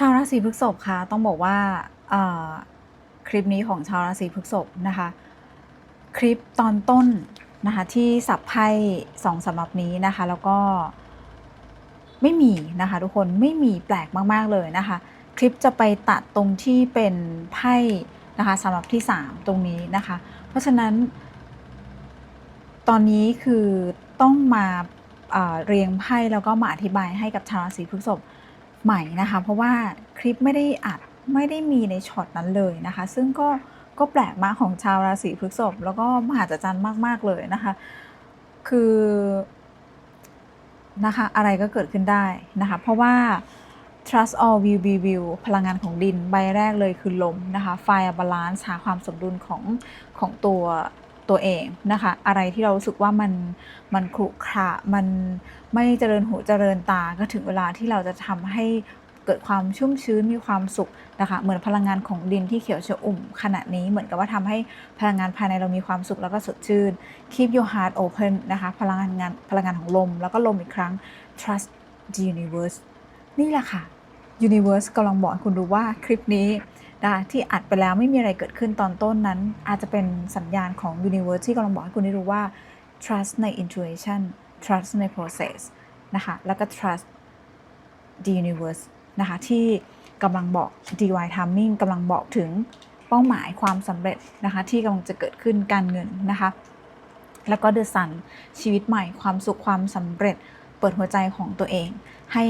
ชาวราศีพฤษภคะต้องบอกว่าคลิปนี้ของชาวราศีพฤษภนะคะ คลิปตอนต้นนะคะที่สับไพ่สองสำหรับนี้นะคะ แล้วก็ไม่มีนะคะ ทุกคนไม่มีแปลกมาก ๆ เลยนะคะ คลิปจะไปตัดตรงที่เป็นไพ่นะคะสำหรับที่ 3 ตรงนี้นะคะ เพราะฉะนั้น ตอนนี้คือต้องมาเอ่อเรียงไพ่แล้วก็มาอธิบายให้กับชาวราศีพฤษภ ใหม่นะคะ เพราะว่าคลิปไม่ได้อัดไม่ได้มีในช็อตนั้นเลยนะคะ ซึ่งก็ก็แปลกมากของชาวราศีพฤษภแล้วก็มหัศจรรย์มาก ๆ เลยนะคะ คือนะคะอะไรก็เกิดขึ้นได้นะคะ เพราะว่า trust all will be will พลังงานของดินใบแรกเลยคือลมนะคะ fire balance หาความสมดุลของของตัว ตัวเองนะคะ อะไรที่เรารู้สึกว่ามันมันขรุขระมันไม่เจริญหูเจริญตาก็ถึงเวลาที่เราจะทำให้เกิดความชุ่มชื้นมีความสุขนะคะเหมือนพลังงานของดินที่เขียวชอุ่มขณะนี้เหมือนกับว่าทำให้พลังงานภายในเรามีความสุขแล้วก็สดชื่น keep your heart open นะคะพลังงานพลังงานของลม แล้วก็ลมอีกครั้ง trust the universe นี่แหละค่ะ Universe กำลังบอกคุณดูว่าคลิปนี้ นะที่อัดไปแล้วไม่มีอะไรเกิดขึ้นตอนต้นนั้น อาจจะเป็นสัญญาณของ Universe ที่กำลังบอกให้คุณได้รู้ว่า trust ใน intuition trust ใน process นะคะแล้วก็ trust the universe นะคะที่กำลังบอก divine timing กำลังบอกถึงเป้าหมายความสำเร็จนะคะที่กำลังจะเกิดขึ้นการเงินนะคะแล้วก็ The Sun ชีวิตใหม่ความสุขความสำเร็จเปิดหัวใจของตัวเอง ให้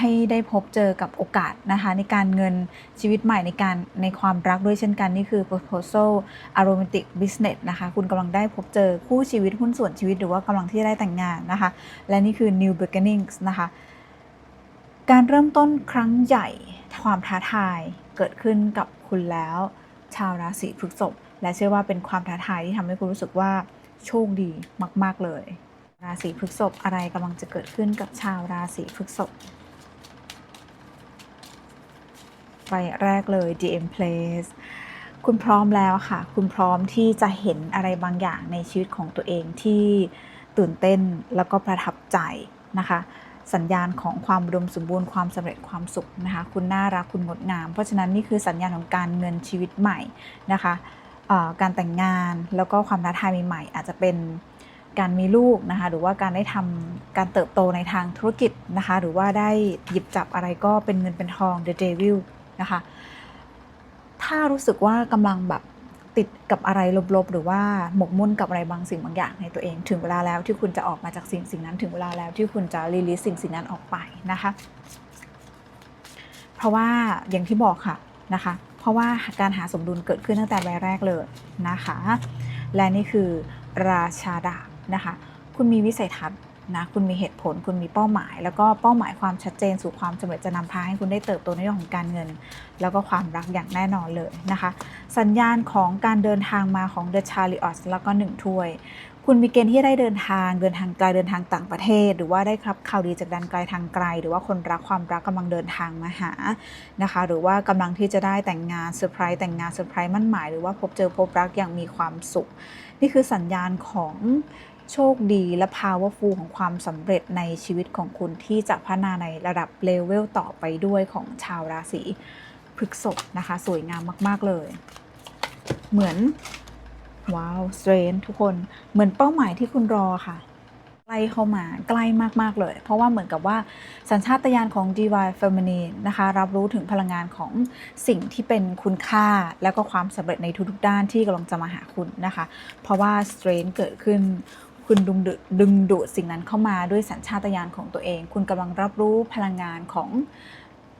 ให้ได้พบเจอกับโอกาสนะคะในการเงินชีวิตใหม่ในการในความรักด้วยเช่นกัน นี่คือ proposal a romantic business นะคะ คุณกำลังได้พบเจอคู่ชีวิตหุ้นส่วนชีวิตหรือว่ากำลังที่ได้แต่งงานนะคะ และนี่คือ new beginnings นะคะ การเริ่มต้นครั้งใหญ่ความท้าทายเกิดขึ้นกับคุณแล้ว ชาวราศีพฤษภและเชื่อว่าเป็นความท้าทายที่ทำให้คุณรู้สึกว่าโชคดีมาก ๆ เลย ราศีพฤษภอะไรกำลังจะเกิดขึ้นกับชาวราศีพฤษภ ใบแรกเลย DM Place คุณพร้อมแล้วค่ะ คุณพร้อมที่จะเห็นอะไรบางอย่างในชีวิตของตัวเองที่ตื่นเต้นแล้วก็ประทับใจนะคะ สัญญาณของความอุดมสมบูรณ์ความสำเร็จความสุขนะคะ คุณน่ารักคุณงดงาม เพราะฉะนั้นนี่คือสัญญาณของการเงินชีวิตใหม่นะคะการแต่งงานแล้วก็ความท้าทายใหม่ๆอาจจะเป็นการมีลูกนะคะ หรือว่าการได้ทำการเติบโตในทางธุรกิจนะคะ หรือว่าได้หยิบจับอะไรก็เป็นเงินเป็นทอง The Devil นะคะ ถ้ารู้สึกว่ากำลังแบบติดกับอะไรลบๆ หรือว่าหมกมุ่นกับอะไรบางสิ่งบางอย่างในตัวเอง ถึงเวลาแล้วที่คุณจะออกมาจากสิ่งสิ่งนั้น ถึงเวลาแล้วที่คุณจะรีลิสสิ่งสิ่งนั้นออกไปนะคะ เพราะว่าอย่างที่บอกค่ะนะคะ เพราะว่าการหาสมดุลเกิดขึ้นตั้งแต่ใบแรกเลยนะคะ และนี่คือราชาดาบนะคะ คุณมีวิสัยทัศน์ นะคุณมีเหตุผลคุณมีเป้าหมาย แล้วก็เป้าหมายความชัดเจนสู่ความสำเร็จจะนำพาให้คุณได้เติบโตในเรื่องของการเงิน แล้วก็ความรักอย่างแน่นอนเลยนะคะ สัญญาณของการเดินทางมาของ The Chariot แล้วก็หนึ่งถ้วยคุณมีเกณฑ์ที่ได้เดินทางเดินทางไกลเดินทางต่างประเทศ หรือว่าได้ครับข่าวดีจากแดนไกลทางไกล หรือว่าคนรักความรักกำลังเดินทางมาหานะคะ หรือว่ากำลังที่จะได้แต่งงานเซอร์ไพรส์แต่งงานเซอร์ไพรส์มั่นหมาย หรือว่าพบเจอพบรักอย่างมีความสุข นี่คือสัญญาณของ โชคดีและ powerful ของความสำเร็จในชีวิตของคุณที่จะพัฒนาในระดับเลเวลต่อไปด้วยของชาวราศีพฤกษภนะคะ สวยงามมาก ๆ เลย เหมือน ว้าวสเตรนทุกคนเหมือนเป้าหมายที่คุณรอค่ะใกล้เข้ามาใกล้มาก ๆ เลย เพราะว่าเหมือนกับว่าสัญชาตญาณของ Divine Feminine นะคะ รับรู้ถึงพลังงานของสิ่งที่เป็นคุณค่า แล้วก็ความสำเร็จในทุก ๆ ด้านที่กำลังจะมาหาคุณนะคะ เพราะว่าสเตรนเกิดขึ้น คุณดึงดูดดึงดูดสิ่งนั้นเข้ามาด้วยสัญชาตญาณของตัวเอง คุณกำลังรับรู้พลังงานของ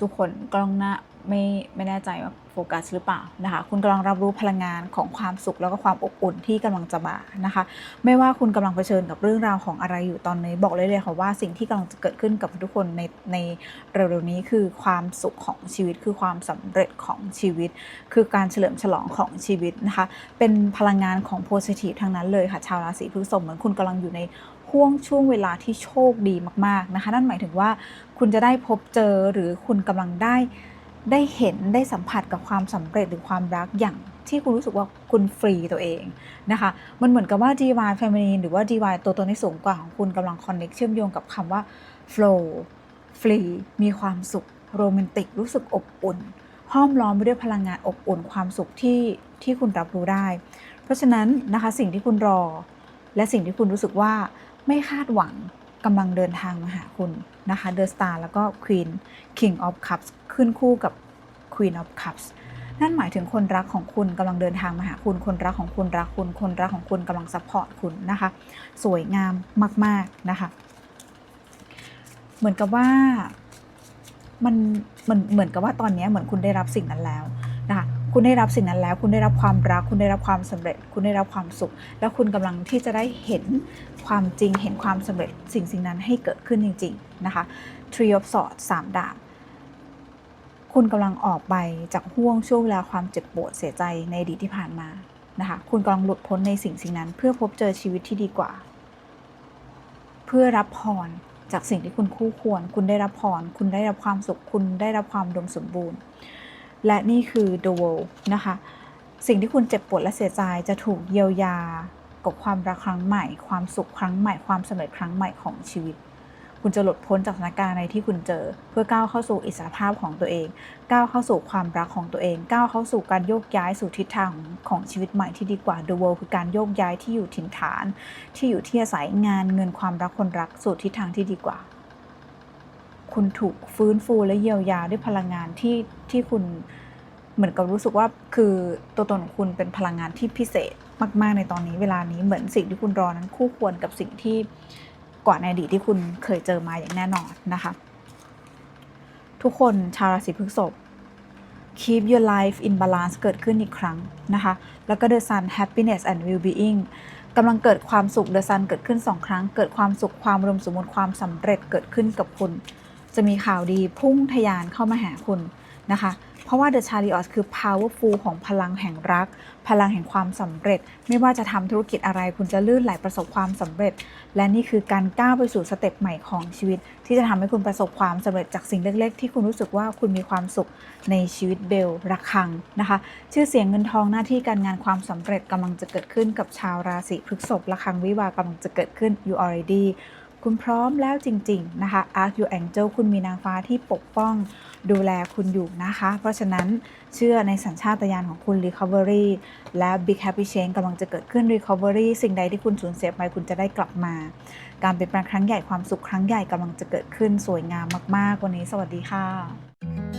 ทุกคนกล้องหน้าไม่ไม่แน่ใจว่าโฟกัสหรือเปล่านะคะ คุณกำลังรับรู้พลังงานของความสุขแล้วก็ความอบอุ่นที่กำลังจะมานะคะ ไม่ว่าคุณกำลังเผชิญกับเรื่องราวของอะไรอยู่ตอนนี้ บอกเลยเลยค่ะว่าสิ่งที่กำลังจะเกิดขึ้นกับทุกคนในในเร็วๆนี้คือความสุขของชีวิต คือความสำเร็จของชีวิต คือการเฉลิมฉลองของชีวิตนะคะ เป็นพลังงานของโพสิทีฟทั้งนั้นเลยค่ะ ชาวราศีพฤษภเหมือนคุณกำลังอยู่ใน ห่วงช่วงเวลาที่โชคดีมากๆนะคะ นั่นหมายถึงว่าคุณจะได้พบเจอหรือคุณกำลังได้ได้เห็นได้สัมผัสกับความสำเร็จหรือความรักอย่างที่คุณรู้สึกว่าคุณฟรีตัวเองนะคะ มันเหมือนกับว่า DIY feminine หรือว่า DIY ตัวตนที่สูงกว่าของคุณกำลัง connect เชื่อมโยงกับคำว่า flow free มีความสุขโรแมนติก รู้สึกอบอุ่น ห้อมล้อมไปด้วยพลังงานอบอุ่นความสุขที่ที่คุณรับรู้ได้ เพราะฉะนั้นนะคะสิ่งที่คุณรอ และสิ่งที่คุณรู้สึกว่า ไม่คาดหวังกำลังเดินทางมาหาคุณนะคะ The Star แล้วก็ Queen King of Cups ขึ้นคู่กับ Queen of Cups นั่นหมายถึงคนรักของคุณกำลังเดินทางมาหาคุณ คนรักของคุณรักคุณ คนรักของคุณกำลังซัพพอร์ตคุณนะคะ สวยงามมาก ๆนะคะ เหมือนกับว่ามันมันเหมือนกับว่าตอนนี้เหมือนคุณได้รับสิ่งนั้นแล้ว คุณได้รับสิ่งนั้นแล้ว คุณได้รับความรัก คุณได้รับความสำเร็จ คุณได้รับความสุข แล้วคุณกำลังที่จะได้เห็นความจริง เห็นความสำเร็จสิ่งสิ่งนั้นให้เกิดขึ้นจริง ๆ นะคะ Tree of Swords สามดาบคุณกำลังออกไปจากห่วงช่วงเวลาความเจ็บปวดเสียใจในอดีตที่ผ่านมานะคะ คุณกำลังหลุดพ้นในสิ่งสิ่งนั้น เพื่อพบเจอชีวิตที่ดีกว่า เพื่อรับพรจากสิ่งที่คุณคู่ควร คุณได้รับพร คุณได้รับความสุข คุณได้รับความดมสมบูรณ์ และนี่คือ The World นะคะ สิ่งที่คุณเจ็บปวดและเสียใจจะถูกเยียวยากับความรักครั้งใหม่ ความสุขครั้งใหม่ความสำเร็จครั้งใหม่ของชีวิต คุณจะหลุดพ้นจากสถานการณ์อะไรที่คุณเจอ เพื่อก้าวเข้าสู่อิสรภาพของตัวเอง ก้าวเข้าสู่ความรักของตัวเอง ก้าวเข้าสู่การโยกย้ายสู่ทิศทางของชีวิตใหม่ที่ดีกว่า The World คือการโยกย้ายที่อยู่ถิ่นฐาน ที่อยู่ที่อาศัยงานเงินความรักคนรักสู่ทิศทางที่ดีกว่า คุณถูกฟื้นฟูและเยียวยาด้วยพลังงานที่ที่คุณเหมือนกับรู้สึกว่าคือตัวตนของคุณเป็นพลังงานที่พิเศษมากๆในตอนนี้ เวลานี้เหมือนสิ่งที่คุณรอนั้นคู่ควรกับสิ่งที่ก่อนในอดีตที่คุณเคยเจอมาอย่างแน่นอนนะคะ ทุกคนชาวราศีพฤษภ keep your life in balance เกิดขึ้นอีกครั้งนะคะ แล้วก็ the sun happiness and well-being กำลังเกิดความสุข the sun เกิดขึ้น2ครั้ง เกิดความสุขความรวมสมบูรณ์ความสำเร็จเกิดขึ้นกับคุณ จะมีข่าวดีพุ่งทะยานเข้ามาหาคุณนะคะ เพราะว่า The Chariot คือ powerful ของพลังแห่งรัก พลังแห่งความสำเร็จ ไม่ว่าจะทำธุรกิจอะไรคุณจะลื่นไหลประสบความสำเร็จ และนี่คือการก้าวไปสู่สเต็ปใหม่ของชีวิต ที่จะทำให้คุณประสบความสำเร็จจากสิ่งเล็ก ๆ ที่คุณรู้สึกว่าคุณมีความสุขในชีวิตเบลระคังนะคะ ชื่อเสียงเงินทองหน้าที่การงานความสำเร็จกำลังจะเกิดขึ้นกับชาวราศีพฤษภระคังวิวากำลังจะเกิดขึ้น you already คุณพร้อมแล้วจริง ๆ นะคะ Arc Your Angel คุณมีนางฟ้าที่ปกป้องดูแลคุณอยู่นะคะ เพราะฉะนั้นเชื่อในสัญชาตญาณของคุณ Recovery และ Big Happy Change กำลังจะเกิดขึ้น Recovery สิ่งใดที่คุณสูญเสียไปคุณจะได้กลับมา การเปลี่ยนแปลงครั้งใหญ่ความสุขครั้งใหญ่กำลังจะเกิดขึ้นสวยงามมาก ๆ วันนี้สวัสดีค่ะ